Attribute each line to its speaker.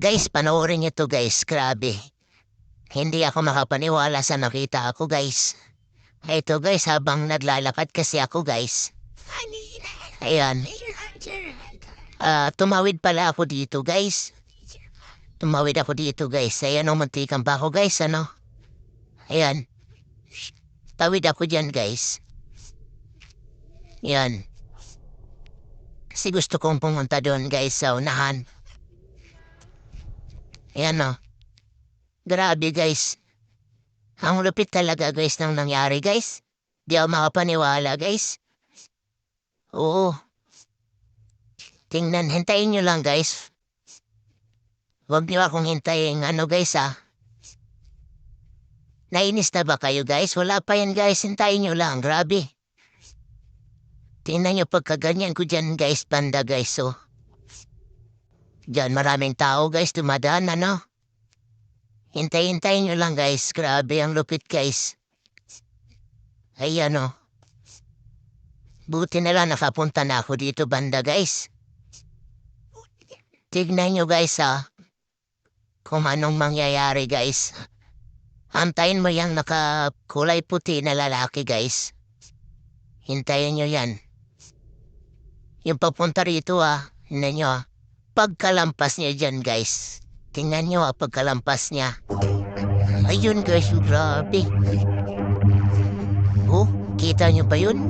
Speaker 1: Guys, panoorin niyo to guys. Grabe. Hindi ako makapaniwala sa nakita ako guys. Ito guys, habang naglalakad kasi ako guys. Ayan. Ah, tumawid pala ako dito guys. Tumawid ako dito guys. Ayan o, mantikan pa ako guys, ano? Ayan. Tawid ako dyan guys. Yan. Kasi gusto kong pumunta doon guys sa unahan. Ayan o. Grabe guys. Ang lupit talaga guys ng nangyari guys. Di ako makapaniwala guys. Oo. Tingnan, hintayin nyo lang guys. Huwag niyo akong hintayin ano guys ah. Nainis na ba kayo guys? Wala pa yan guys, hintayin nyo lang, grabe. Tingnan nyo pagkaganyan ko dyan guys, banda guys oh. Diyan maraming tao guys, dumadaan ano. Hintay-hintayin nyo lang guys, grabe ang lupit guys. Ayan oh. Buti na lang nakapunta na ako dito banda guys. Tignan nyo guys ah. Kung anong mangyayari guys. Antayin mo yung nakakulay puti na lalaki guys. Hintayin nyo yan. Yung papunta rito ah. Tingnan nyo ah. Pagkalampas niya dyan guys. Tingnan nyo ah pagkalampas niya. Ayun guys, grabe. Oh, kita nyo ba yun?